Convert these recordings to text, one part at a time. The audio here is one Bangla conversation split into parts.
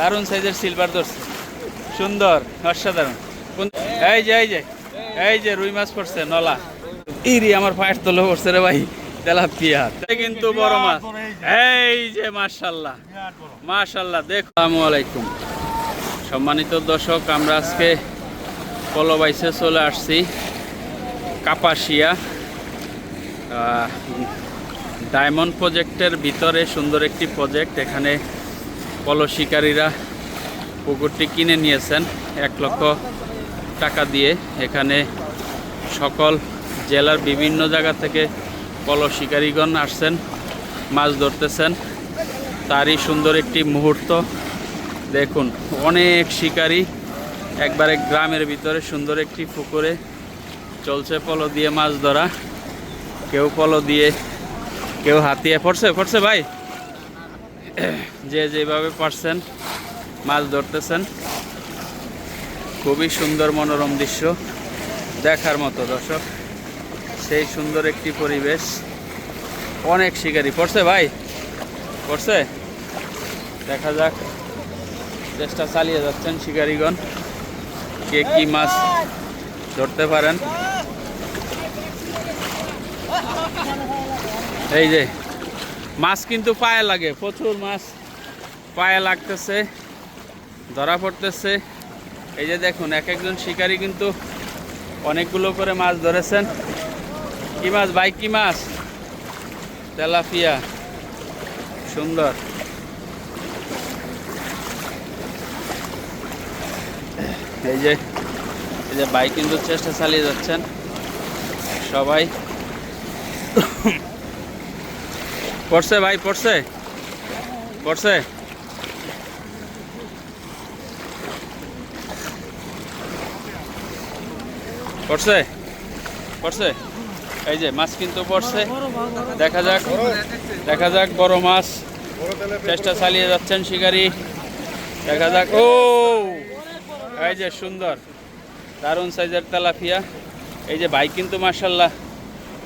দারুণ সাইজের সিলভার ধরছে। সুন্দর, অসাধারণ। এই যে এই যে এই যে রুই মাছ পড়ছে, নলা। ইরি আমার পায়ের তলে পড়ছে রে ভাই, তেলাপিয়া। কিন্তু বড় মাছ। এই যে, মাশাল্লাহ। মাশাল্লাহ, দেখ। আলাইকুম। সম্মানিত দর্শক, আমরা আজকে কলবাইসে চলে আসছি। কাপাসিয়া ডায়মন্ড প্রজেক্টের ভিতরে সুন্দর একটি প্রজেক্ট। এখানে পলো শিকারীরা পুকুরটি কিনে নিয়েছেন এক লক্ষ টাকা দিয়ে। এখানে সকল জেলার বিভিন্ন জায়গা থেকে পলো শিকারীগণ আসছেন, মাছ ধরতেছেন। তারই সুন্দর একটি মুহূর্ত। দেখুন, অনেক শিকারী একবারে গ্রামের ভিতরে সুন্দর একটি পুকুরে চলছে পলো দিয়ে মাছ ধরা। কেউ পলো দিয়ে, কেউ হাতিয়ে। পড়ছে পড়ছে ভাই। যে যেভাবে পারছেন, মাছ ধরতেছেন, খুবই সুন্দর মনোরম দৃশ্য দেখার মতো, দর্শক। সেই সুন্দর একটি পরিবেশ অনেক শিকারি। পড়ছে ভাই? পড়ছে? দেখা যাক। চেষ্টা চালিয়ে যাচ্ছেন শিকারীগণ। কে কি মাছ ধরতে পারেন। এই যে মাছ কিন্তু পায়ে লাগে, প্রচুর মাছ পায়ে লাগতেছে, ধরা পড়তেছে। এই যে দেখুন, এক একজন শিকারী কিন্তু অনেকগুলো করে মাছ ধরেছেন। কি মাছ ভাই, কি মাছ? তেলাপিয়া, সুন্দর। এই যে এই যে বাইক কিন্তু চেষ্টা চালিয়ে যাচ্ছেন। সবাই পড়ছে ভাই, পড়ছে? পড়ছে? পড়ছে? পড়ছে? এই যে মাছ কিন্তু পড়ছে। দেখা যাক দেখা যাক, বড় মাছ। চেষ্টা চালিয়ে যাচ্ছেন শিকারি। দেখা যাক। ও! এই যে সুন্দর। দারুণ সাইজের তেলাপিয়া। এই যে ভাই কিন্তু মার্শাল্লাহ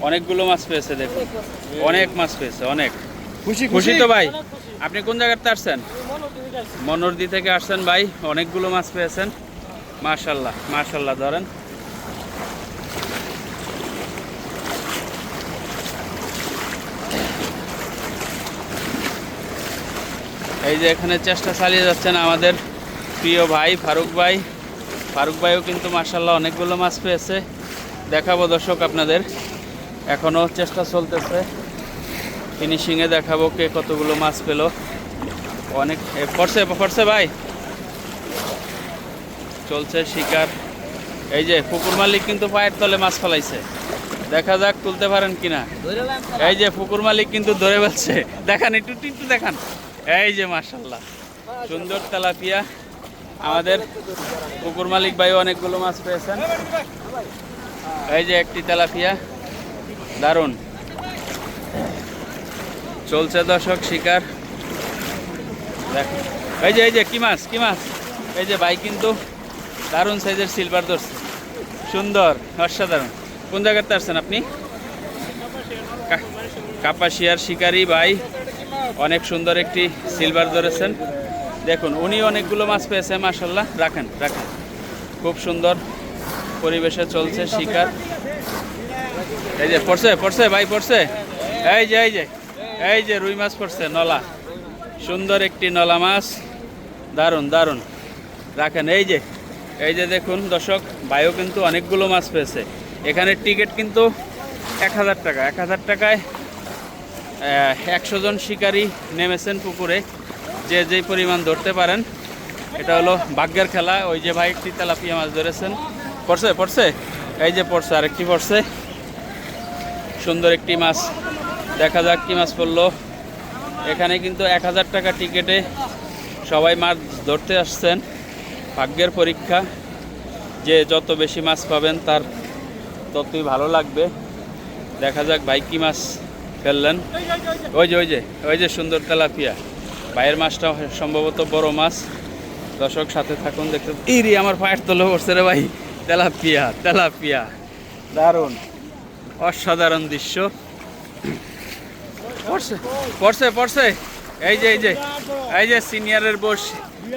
অনেকগুলো মাছ পেয়েছে দেখুন। অনেক মাছ পেয়েছে অনেক। খুশি খুশি তো ভাই? আপনি কোন জায়গাতে আসছেন? মনোরদি থেকে আসছেন ভাই অনেকগুলো মাছ পেয়েছেন। মার্শাল্লাহ মার্শাল্লাহ ধরেন। এই যে এখানে চেষ্টা চালিয়ে যাচ্ছেন আমাদের প্রিয় ভাই ফারুক ভাই। ফারুক ভাইও কিন্তু মার্শাল্লাহ অনেকগুলো মাছ পেয়েছে। দেখাবো দর্শক আপনাদের। এখনও চেষ্টা চলতেছে। ফিনিশিংয়ে দেখাবো কে কতগুলো মাছ পেল। অনেক পড়ছে পড়ছে ভাই। চলছে শিকার। এই যে পুকুর মালিক কিন্তু পায়ের তলে মাছ ফেলাইছে। দেখা যাক তুলতে পারেন কিনা। এই যে পুকুর মালিক কিন্তু ধরে ফেলছে। দেখান একটু একটু দেখান। এই যে মার্শাল্লাহ সুন্দর তেলাপিয়া। আমাদের পুকুর মালিক ভাই অনেকগুলো মাছ পেয়েছেন। এই যে একটি তেলাপিয়া। দারুণ। চলছে দর্শক, শিকার। দেখ, এই যে এই যে, কি মাছ কি মাছ? এই যে, ভাই কিন্তু দারুণ সাইজের সিলভার ধরছে। সুন্দর, অসাধারণ। কোন জায়গাতে আসছেন আপনি? কাপাসিয়ার শিকারি ভাই, অনেক সুন্দর একটি সিলভার ধরেছেন। দেখুন, উনি অনেকগুলো মাছ পেয়েছে মাসাল্লাহ রাখেন রাখেন। খুব সুন্দর পরিবেশে চলছে শিকার। এই যে, পড়ছে পড়ছে, ভাই, পড়ছে। এই যে এই যে এই যে, রুই মাছ পড়ছে, নলা। সুন্দর একটি নলা মাছ। দারুণ দারুণ। রাখেন, এই যে এই যে দেখুন দর্শক, ভাইও কিন্তু অনেকগুলো মাছ পেয়েছে। এখানে টিকিট কিন্তু এক হাজার টাকা, এক হাজার টাকায় একশো জন শিকারী নেমেছেন পুকুরে। যে যেই পরিমাণ ধরতে পারেন, এটা হলো ভাগ্যের খেলা। ওই যে ভাই একটি তেলাপিয়া মাছ ধরেছেন। পড়ছে পড়ছে? এই যে পড়ছে, আরেকটি পড়ছে। সুন্দর একটি মাছ। দেখা যাক কি মাছ পড়ল। এখানে কিন্তু এক হাজার টাকা টিকেটে সবাই মাছ ধরতে আসছেন। ভাগ্যের পরীক্ষা। যে যত বেশি মাছ পাবেন তার ততই ভালো লাগবে। দেখা যাক ভাই কি মাছ ফেললেন। ওই যে ওই যে ওই যে সুন্দর তেলাপিয়া। ভাইয়ের মাছটা সম্ভবত বড় মাছ। দর্শক সাথে থাকুন, দেখতে ইরি, আমার পায়ের তলে পড়ছে রে ভাই। Tilapia tilapia. দারুণ। অসাধারণ দৃশ্য। পড়ছে পড়ছে পড়ছে। এই যে এই যে এই যে সিনিয়রের বস,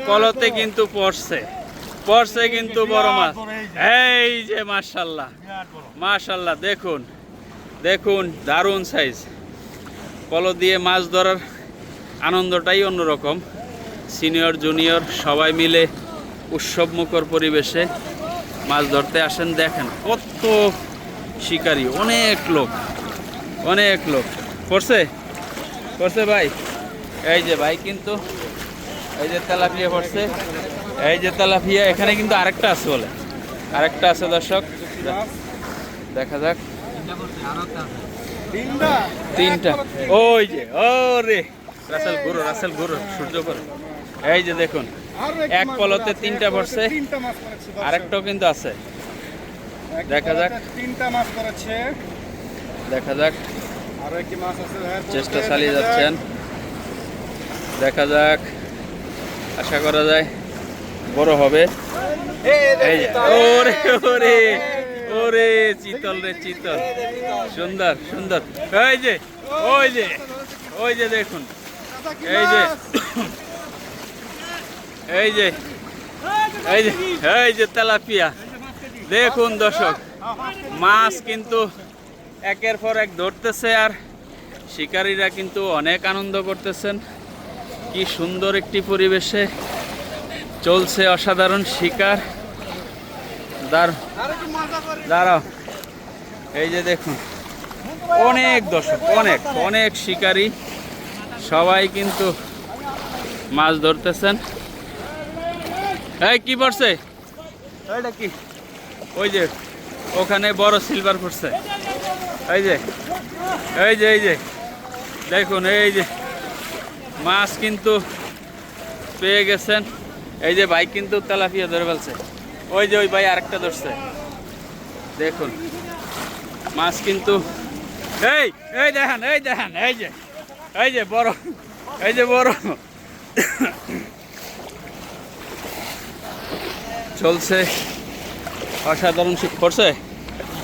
কলতে কিন্তু পড়ছে। পড়ছে কিন্তু বড় মাছ। এই যে মাশাল্লাহ মাশাল্লাহ, দেখুন দেখুন, দারুণ সাইজ কল দিয়ে মাছ ধরার আনন্দটাই অন্যরকম। সিনিয়র, জুনিয়র, সবাই মিলে উৎসবমুখর পরিবেশে মাছ ধরতে আসেন। দেখেন কত শিকারী, অনেক লোক অনেক লোক। করছে করছে ভাই? এই যে ভাই কিন্তু, এই যে তেলাপিয়া পড়ছে। এই যে তেলাপিয়া, এখানে কিন্তু আরেকটা আছে বলে। আরেকটা আছে দর্শক। দেখা যাক। তিনটা। ওই যে ও রে রাসেল গুরু রাসেল গুরু, সূর্য করে এই যে দেখুন, এক পলতে তিনটা পড়ছে। আরেকটাও কিন্তু আছে। দেখা যাক। তিনটা মাছ করেছে দেখা যাক। আরও একটি মাছ আছে চেষ্টা চালিয়ে যাচ্ছেন। দেখা যাক। আশা করা যায় বড় হবে। ওরে ওরে ওরে চিতল। রে চিতল। সুন্দর সুন্দর। এই যে ওই যে ওই যে দেখুন। এই যে এই যে এই যে এই যে তেলাপিয়া। দেখুন দর্শক, মাছ কিন্তু একের পর এক ধরতেছে আর শিকারীরা কিন্তু অনেক আনন্দ করতেছেন। কি সুন্দর একটি পরিবেশে চলছে অসাধারণ শিকার। দাঁড়াও এই যে দেখুন, অনেক দর্শক, অনেক অনেক শিকারী। সবাই কিন্তু মাছ ধরতেছেন। এই, কি পড়ছে? এইটা কি? ওই যে, ওখানে বড় সিলভার পড়ছে এই যে এই যে এই যে, দেখুন, এই যে, মাছ কিন্তু পেয়ে গেছেন। এই যে ভাই কিন্তু তেলাপিয়া ধরে ফেলছে। ওই যে ওই ভাই আরেকটা ধরছে। দেখুন, মাছ কিন্তু, এই এই দেখেন এই দেখেন, এই যে এই যে বড়, এই যে বড়। চলছে। অসাধারণ শীত পড়ছে।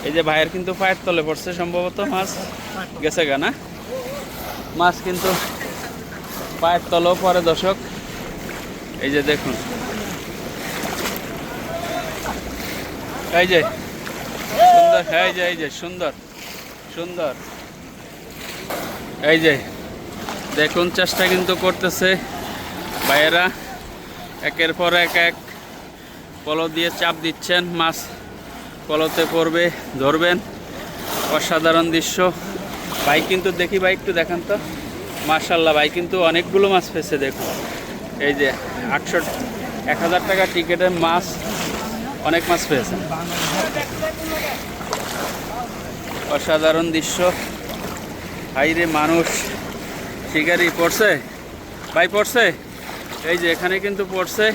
এই যে ভাইয়ের কিন্তু পায়ের তলে পড়ছে, সম্ভবত মাছ গেছে গা, না? মাছ কিন্তু পায়ের তলেও পরে দর্শক। এই যে দেখুন। এই যে, সুন্দর, এই যে এই যে, সুন্দর সুন্দর। এই যে, দেখুন, চেষ্টা কিন্তু করতেছে ভাইয়েরা। একের পর এক এক কলো দিয়ে চাপ দিচ্ছেন, মাছ কলতে পড়বে, ধরবেন। অসাধারণ দৃশ্য। ভাই কিন্তু দেখি ভাই একটু দেখান তো। মার্শাল্লাহ ভাই কিন্তু অনেকগুলো মাছ পেয়েছে দেখুন। এই যে আটশো, এক হাজার টাকা টিকিটের মাছ, অনেক মাছ পেয়েছে অসাধারণ দৃশ্য। হাইরে মানুষ, শিকারি পড়ছে? ভাই পড়ছে? এই যে এখানে কিন্তু পড়ছে।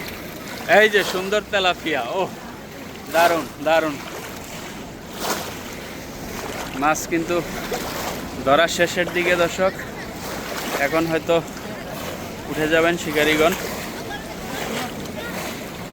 এই যে সুন্দর তেলাপিয়া, ও দারুণ দারুণ মাছ কিন্তু ধরার শেষের দিকে দর্শক, এখন হয়তো উঠে যাবেন শিকারিগণ।